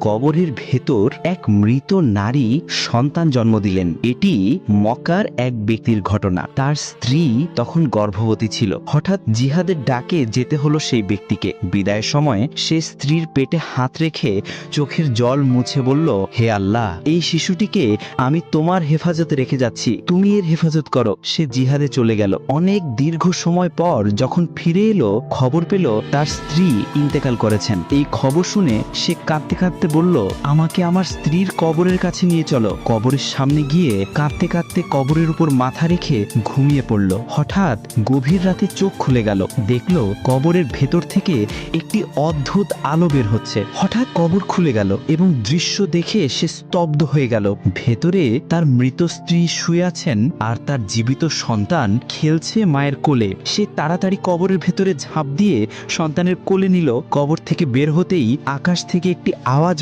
কবরের ভেতর এক মৃত নারী সন্তান জন্ম দিলেন। এটি মক্কার এক ব্যক্তির ঘটনা। তার স্ত্রী তখন গর্ভবতী ছিল। হঠাৎ জিহাদের ডাকে যেতে হলো সেই ব্যক্তিকে। বিদায়ের সময় সে স্ত্রীর পেটে হাত রেখে চোখের জল মুছে বলল, হে আল্লাহ, এই শিশুটিকে আমি তোমার হেফাজতে রেখে যাচ্ছি। তুমি এর হেফাজত করো। সে জিহাদে চলে গেল। অনেক দীর্ঘ সময় পর যখন ফিরে এলো, খবর পেল তার স্ত্রী ইন্তেকাল করেছেন। এই খবর শুনে সে কাঁদতে কাঁদতে বলল, আমাকে আমার স্ত্রীর কবরের কাছে নিয়ে চলো। কবরের সামনে গিয়ে কাঁদতে কাঁদতে কবরের উপর মাথা রেখে ঘুমিয়ে পড়ল। হঠাৎ গভীর রাতে চোখ খুলে গেল। দেখল কবরের ভেতর থেকে একটি অদ্ভুত আলো বের হচ্ছে। হঠাৎ কবর খুলে গেল এবং দৃশ্য দেখে সে স্তব্ধ হয়ে গেল। ভেতরে তার মৃত স্ত্রী শুয়ে আছেন আর তার জীবিত সন্তান খেলছে মায়ের কোলে। সে তাড়াতাড়ি কবরের ভেতরে ঝাঁপ দিয়ে সন্তানের কোলে নিল। কবর থেকে বের হতেই আকাশ থেকে একটি আওয়াজ